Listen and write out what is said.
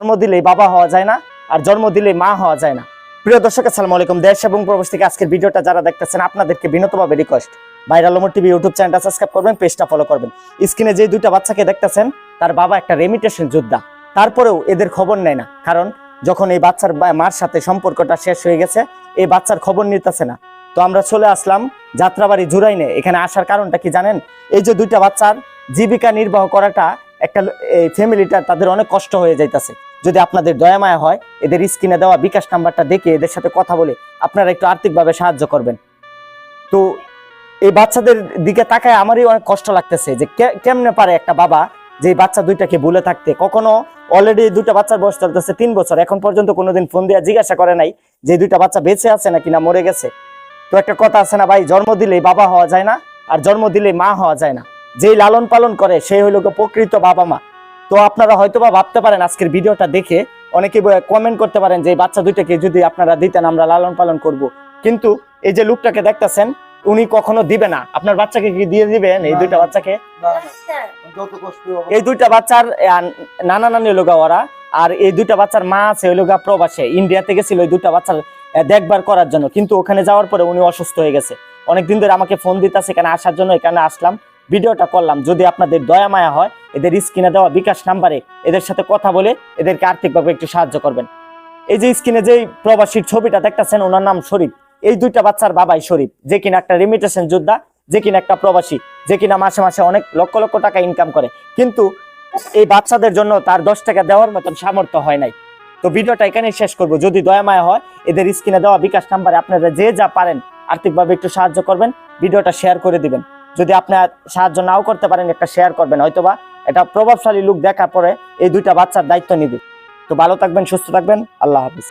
জন্ম দিলেই বাবা হওয়া যায় না, আর জন্ম দিলেই মা হওয়া যায় না। প্রিয় দর্শক, আসসালামু আলাইকুম। দেশ এবং প্রবাস থেকে আজকের ভিডিওটা যারা দেখতেছেন, আপনাদেরকে বিনতভাবে request viral Omar TV YouTube চ্যানেলটা সাবস্ক্রাইব করবেন পেজটা ফলো করবেন। স্ক্রিনে যে দুইটা বাচ্চাকে দেখতেছেন, তার বাবা একটা রেমিটেশন যোদ্ধা। তারপরেও এদের খবর নেয় না, কারণ যখন এই বাচ্চার মার সাথে সম্পর্কটা শেষ হয়ে গেছে, এই বাচ্চার খবর নিতেছে না। তো আমরা চলে আসলাম যাত্রাবাড়ি জুরাইনে। এখানে আসার কারণটা কি জানেন? এই যে দুইটা বাচ্চার জীবিকা নির্বাহ করাটা একটা ফ্যামিলিটা তাদের অনেক কষ্ট হয়ে যাইতাছে। যদি আপনাদের দয়া মায়া হয়, এদের স্ক্রিনে দেওয়া বিকাশ নাম্বারটা দেখে এদের সাথে কথা বলে আপনারা একটু আর্থিকভাবে সাহায্য করবেন। তো এই বাচ্চাদের দিকে তাকায় আমারই অনেক কষ্ট লাগতেছে যে কেমনে পারে একটা বাবা যে বাচ্চা দুইটাকে ভুলে থাকতে। কখনো অলরেডি দুইটা বাচ্চার বয়স চলতেছে তিন বছর, এখন পর্যন্ত কোনোদিন ফোন দিয়ে জিজ্ঞাসা করে নাই যে দুইটা বাচ্চা বেঁচে আছে না মরে গেছে। তো একটা কথা আছে না ভাই, জন্ম দিলেই বাবা হওয়া যায় না, আর জন্ম দিলেই মা হওয়া যায় না। যেই লালন পালন করে সেই হইল প্রকৃত বাবা মা। তো আপনারা হয়তো বা ভাবতে পারেন আজকের ভিডিওটা দেখে অনেকে কমেন্ট করতে পারেন যে বাচ্চা দুইটাকে যদি আপনারা দিতেন আমরা লালন পালন করব। কিন্তু এই যে লোকটাকে দেখতেছেন উনি কখনো দিবে না। আপনার বাচ্চাকে কি দিয়ে দিবেন এই দুইটা বাচ্চাকে? এই দুইটা বাচ্চার নানা নানি হলো গা ওরা আর এই দুইটা বাচ্চার মা আছে হইল গা প্রবাসে। ইন্ডিয়াতে গেছিল ওই দুইটা বাচ্চার দেখবার করার জন্য। কিন্তু ওখানে যাওয়ার পরে উনি অসুস্থ হয়ে গেছে। অনেকদিন ধরে আমাকে ফোন দিতেছে এখানে আসার জন্য এখানে আসলাম? ভিডিওটা করলাম। যদি আপনাদের দয়া মায়া হয়, এদের স্ক্রিনে দেওয়া বিকাশ নাম্বারে এদের সাথে কথা বলে এদেরকে আর্থিকভাবে একটু সাহায্য করবেন। এই যে স্ক্রিনে যে প্রবাসীর ছবিটা দেখতেছেন, ওনার নাম শরীফ। এই দুইটা বাচ্চার বাবাই শরীফ। যে কিনা একটা রেমিটেশন যোদ্ধা, যে কিনা একটা প্রবাসী, যে কিনা মাসে মাসে অনেক লক্ষ লক্ষ টাকা ইনকাম করে। কিন্তু এই বাচ্চাদের জন্য তার দশ টাকা দেওয়ার মতন সামর্থ্য হয় নাই। তো ভিডিওটা এখানেই শেষ করব। যদি দয়া মায়া হয়, এদের স্ক্রিনে দেওয়া বিকাশ নাম্বারে আপনারা যে যা পারেন, আর্থিকভাবে একটু সাহায্য করবেন। ভিডিওটা শেয়ার করে দিবেন। যদি আপনার সাহায্য নাও করতে পারেন, একটা শেয়ার করবেন, হয়তোবা এটা প্রভাবশালী লুক দেখার পরে এই দুইটা বাচ্চার দায়িত্ব নিবে। তো ভালো থাকবেন, সুস্থ থাকবেন, আল্লাহ হাফিজ।